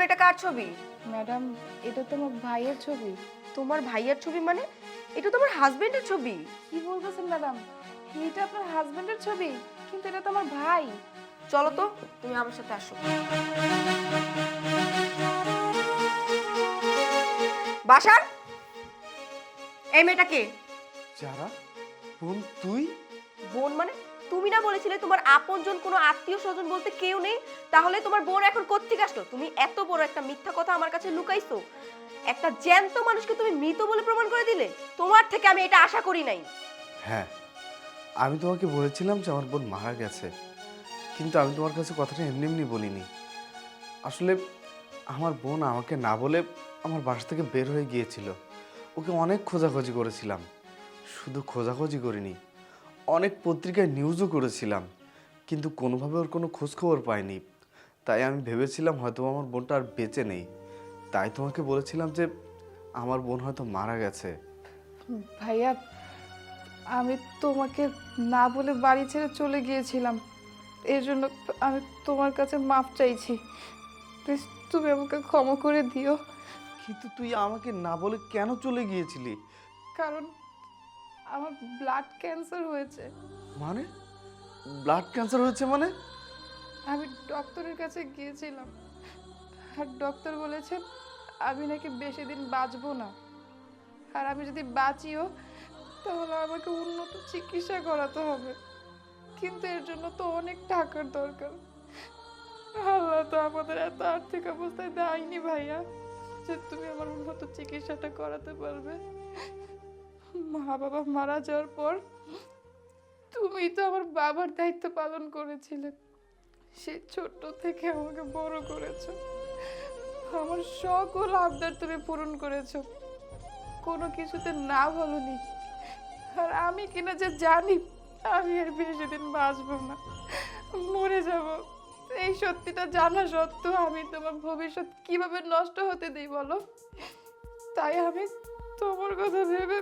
এখন এটা কার ছবি? ম্যাডাম এটা তো আমার ভাইয়ের ছবি। তোমার ভাইয়ার ছবি মানে? এটা তোমার হাজবেন্ডের ছবি। কি বলতেছেন ম্যাডাম? এটা আপনার হাজবেন্ডের ছবি কিন্তু এটা তো আমার ভাই। চলো তো তুমি আমার সাথে আসো। বাসার? এই মেয়েটা কে? যারা? বোন তুই? বোন মানে? তুমি না বলেছিলে তোমার আপনজন কোনো আত্মীয় স্বজন বলতে কেউ নেই? তাহলে তোমার বোন এখন কোত্থেকে আসলো? তুমি এত বড় একটা মিথ্যা কথা আমার কাছে লুকাইছো। একটা জ্যান্ত মানুষকে তুমি মৃত বলে প্রমাণ করে দিলে? তোমার থেকে আমি এটা আশা করি নাই। হ্যাঁ আমি তোমাকে বলেছিলাম যে আমার বোন মারা গেছে। কিন্তু আমি তোমার কাছে কথাটা এমনি এমনি বলিনি। আসলে আমার বোন আমাকে না বলে আমার বাসা থেকে বের হয়ে গিয়েছিল। ওকে অনেক খোঁজাখুঁজি করেছিলাম। শুধু খোঁজাখুঁজি করিনি অনেক পত্রিকায় নিউজও করেছিলাম কিন্তু কোনোভাবে ওর কোনো খোঁজখবর পাইনি। তাই আমি ভেবেছিলাম হয়তো আমার বোনটা আর বেঁচে নেই। তাই তোমাকে বলেছিলাম যে আমার বোন হয়তো মারা গেছে। ভাইয়া আমি তোমাকে না বলে বাড়ি ছেড়ে চলে গিয়েছিলাম। এর জন্য আমি তোমার কাছে মাপ চাইছি। প্লিজ তুমি আমাকে ক্ষমা করে দিও। কিন্তু তুই আমাকে না বলে কেন চলে গিয়েছিলি? কারণ আমার ব্লাড ক্যান্সার হয়েছে। মানে? ব্লাড ক্যান্সার হয়েছে মানে? আমি ডক্টরের কাছে গিয়েছিলাম। আর ডক্টর বলেছেন আমি নাকি বেশি দিন বাঁচবো না। আর আমি যদি বাঁচিও তাহলে আমাকে উন্নত চিকিৎসা করাতে হবে। কিন্তু এর জন্য তো অনেক টাকার দরকার। আল্লাহ তো আমাদের এত আর্থিক অবস্থায় দেয়নি ভাইয়া যে তুমি আমার উন্নত চিকিৎসাটা করাতে পারবে। মা বাবা মারা যাওয়ার পর তুমি তো আমার বাবার দায়িত্ব পালন করেছিলে। সে ছোট্ট থেকে আমাকে বড় করেছ। আমার সকল আবদার তুমি পূরণ করেছ। কোনো কিছুতে না বলনি আর আমি কিনা যে জানি, আমি আর বেশি দিন বাঁচবো না। মরে যাব। এই সত্যিটা জানা সত্ত্বেও আমি তোমার ভবিষ্যৎ কীভাবে নষ্ট হতে দিই বলো? তাই আমি তোমার কথা ভেবে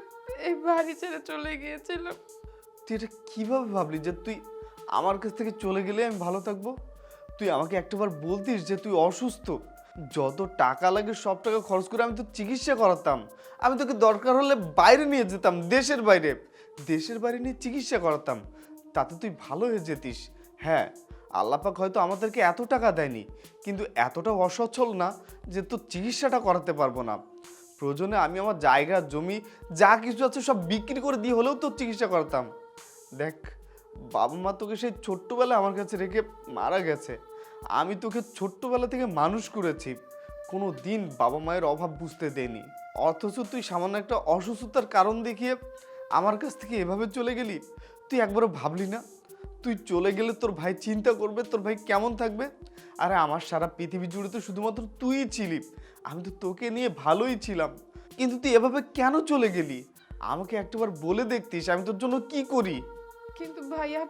এই বাড়ি ছেড়ে চলে গিয়েছিলাম তুই এটা কীভাবে ভাবলি যে তুই আমার কাছ থেকে চলে গেলে আমি ভালো থাকব? তুই আমাকে একটাবার বলতিস যে তুই অসুস্থ। যত টাকা লাগে সব টাকা খরচ করে আমি তো চিকিৎসা করাতাম। আমি তোকে দরকার হলে বাইরে নিয়ে যেতাম, দেশের বাইরে। দেশের বাইরে নিয়ে চিকিৎসা করাতাম। তাতে তুই ভালো হয়ে যেতিস। হ্যাঁ আল্লাপাক হয়তো আমাদেরকে এত টাকা দেয়নি। কিন্তু এতটা অসচ্ছল না যে তোর চিকিৎসাটা করাতে পারব না। প্রয়োজনে আমি আমার জায়গা, জমি, যা কিছু আছে সব বিক্রি করে দিয়ে হলেও তোর চিকিৎসা করাতাম। দেখ, বাবা মা তোকে সেই ছোট্টবেলা আমার কাছে রেখে মারা গেছে। আমি তোকে ছোট্টবেলা থেকে মানুষ করেছি। কোনো দিন বাবা মায়ের অভাব বুঝতে দেয়নি অথচ তুই সামান্য একটা অসুস্থতার কারণ দেখিয়ে আমার কাছ থেকে এভাবে চলে গেলি। তুই একবারও ভাবলি না? তুই চলে গেলে তোর ভাই চিন্তা করবে, তোর ভাই কেমন থাকবে? আরে আমার সারা পৃথিবী জুড়ে তো শুধুমাত্র তুই ছিলি। আমি তো তোকে নিয়ে ভালোই ছিলাম। কিন্তু তুই এভাবে কেন চলে গেলি? আমাকে একটাবার বলে দেখতিস, আমি তোর জন্য কি করি? কিন্তু ভাইয়া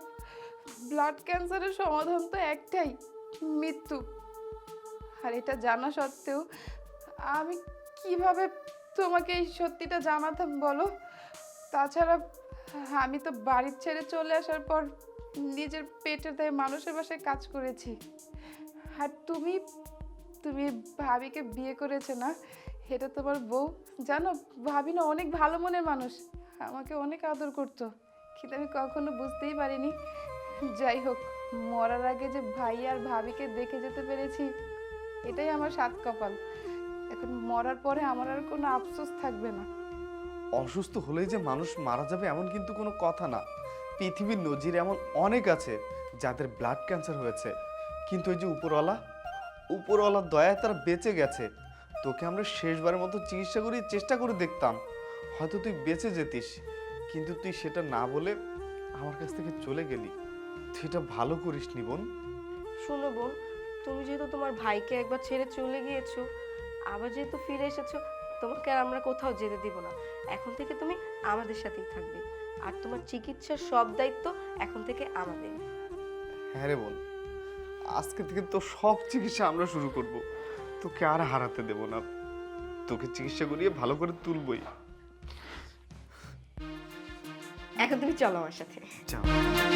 ব্লাড ক্যান্সারের সমাধান তো একটাই, মৃত্যু। আর এটা জানা সত্ত্বেও আমি কীভাবে তোমাকে এই সত্যিটা জানাতাম বলো? তাছাড়া আমি তো বাড়ির ছেড়ে চলে আসার পর নিজের পেটের দায়ে মানুষের বাসায় কাজ করেছি। আর তুমি তুমি ভাবিকে বিয়ে করেছে না? এটা তোমার বউ? জানো, ভাবি না অনেক ভালো মনের মানুষ। আমাকে অনেক আদর করতো। কিন্তু আমি কখনো বুঝতেই পারিনি। যাই হোক, মরার আগে যে ভাই আর ভাবিকে দেখে যেতে পেরেছি, এটাই আমার সাত কপাল। এখন মরার পরে আমার আর কোনো আফসোস থাকবে না। অসুস্থ হলেই যে মানুষ মারা যাবে এমন কিন্তু কোনো কথা না। পৃথিবীর নজির এমন অনেক আছে যাদের ব্লাড ক্যান্সার হয়েছে। কিন্তু ওই যে উপরওয়ালা উপরওয়ালার দয়ায় তারা বেঁচে গেছে। তোকে আমরা শেষবারের মতো চিকিৎসা করি চেষ্টা করে দেখতাম। হয়তো তুই বেঁচে যেতিস। কিন্তু তুই সেটা না বলে আমার কাছ থেকে চলে গেলি। তুই এটা ভালো করিস নি বোন। শোনো বোন তুমি যেহেতু তোমার ভাইকে একবার ছেড়ে চলে গিয়েছো আবার যেহেতু ফিরে এসেছ তোমাকে আর আমরা কোথাও যেতে দিব না। এখন থেকে তুমি আমাদের সাথেই থাকবে। আর তোমার চিকিৎসার সব দায়িত্ব এখন থেকে আমাদের। হ্যাঁ রে বোন। আজকে থেকে তো সব চিকিৎসা আমরা শুরু করব। তোকে আর হারাতে দেব না। তোকে চিকিৎসা করিয়ে ভালো করে তুলবই। এখন তুমি চলো আমার সাথে। চল।